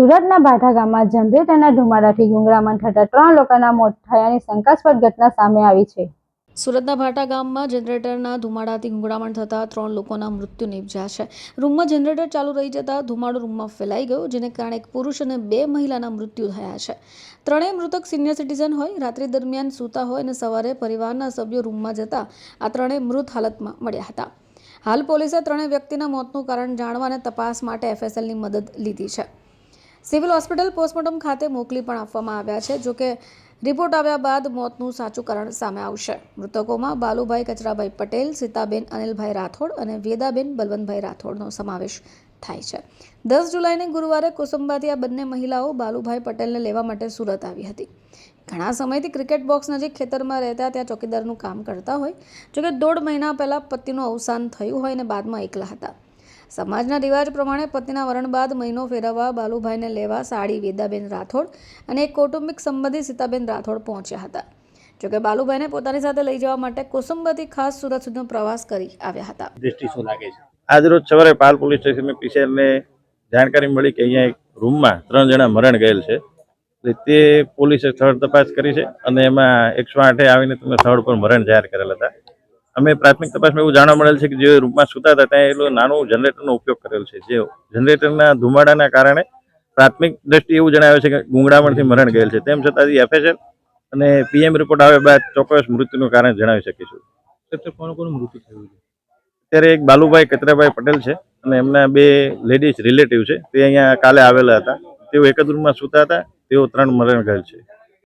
સુરતના ભાઠા ગામમાં જનરેટરના ધુમાડાથી ગુંગળામણ થતા ત્રણ લોકોના મોત થયાની શંકાસ્પદ ઘટના સામે આવી છે. સુરતના ભાટા ગામમાં જનરેટરના ધુમાડાથી ગુંગળામણ થતાં ત્રણ લોકોના મૃત્યુ નિપજ્યા છે. રૂમમાં જનરેટર ચાલુ રહી જતાં ધુમાડો રૂમમાં ફેલાઈ ગયો, જેને કારણે એક પુરુષ અને બે મહિલાના મૃત્યુ થયા છે. ત્રણેય મૃતક સિનિયર સિટીઝન હોય, રાત્રિ દરમિયાન સૂતા હોય અને સવારે પરિવારના સભ્યો રૂમમાં જતા આ ત્રણેય મૃત હાલતમાં મળ્યા હતા. હાલ પોલીસે ત્રણેય વ્યક્તિના મોતનું કારણ જાણવા અને તપાસ માટે એફએસએલની મદદ લીધી છે. સિવિલ હોસ્પિટલ પોસ્ટમોર્ટમ ખાતે મોકલી પણ આપવામાં આવ્યા છે, જોકે રિપોર્ટ આવ્યા બાદ મોતનું સાચું કારણ સામે આવશે. મૃતકોમાં બાલુભાઈ કચરાભાઈ પટેલ, સીતાબેન અનિલભાઈ રાઠોડ અને વેદાબેન બલવંતભાઈ રાઠોડનો સમાવેશ થાય છે. દસ જુલાઈને ગુરુવારે કુસુંબાથી આ બંને મહિલાઓ બાલુભાઈ પટેલને લેવા માટે સુરત આવી હતી. ઘણા સમયથી ક્રિકેટ બોક્સ નજીક ખેતરમાં રહેતા ત્યાં ચોકીદારનું કામ કરતા હોય, જોકે દોઢ મહિના પહેલાં પતિનું અવસાન થયું હોય અને બાદમાં એકલા હતા. સમાજના રિવાજ પ્રમાણે પતિના વરણ બાદ મહિનો ફેરવવા બાલુભાઈને લેવા સાડી વેદાબેન રાઠોડ અને એક કૌટુંબિક સંબંધી સીતાબેન રાઠોડ પહોંચ્યા હતા. જોકે બાલુભાઈને પોતાની સાથે લઈ જવા માટે કુસુંબથી ખાસ સુરત સુધીનો પ્રવાસ કરી આવ્યા હતા. દ્રષ્ટિ શું લાગે છે? આજરોજ સવારે પાલ પોલીસ સ્ટેશનની પીસીઆરને જાણકારી મળી કે અહીંયા એક રૂમમાં ત્રણ જણા મરણ ગયેલ છે. એટલે તે પોલીસે સ્થળ તપાસ કરી છે અને એમાં એકસો આઠે આવીને તમે સ્થળ પર મરણ જાહેર કરેલ હતા. અમે પ્રાથમિક તપાસમાં એવું જાણવા મળેલ છે કે જે રૂમમાં સૂતા હતા ત્યાં એ લોકો નાનું જનરેટરનો ઉપયોગ કરેલ છે. જે જનરેટરના ધુમાડાના કારણે પ્રાથમિક દ્રષ્ટિએ એવું જણાવે છે કે ગુંગળામણથી મરણ ગયેલ છે. તેમ છતાં એફએસએલ અને પીએમ રિપોર્ટ આવ્યા બાદ ચોક્કસ મૃત્યુનું કારણ જણાવી શકીશું. કોનું કોણ મૃત્યુ થયું છે? અત્યારે એક બાલુભાઈ કચરાભાઈ પટેલ છે અને એમના બે લેડીઝ રિલેટિવ છે. તે અહીંયા કાલે આવેલા હતા. તેઓ એક જ રૂમમાં સૂતા હતા. તેઓ ત્રણ મરણ ગયેલ છે.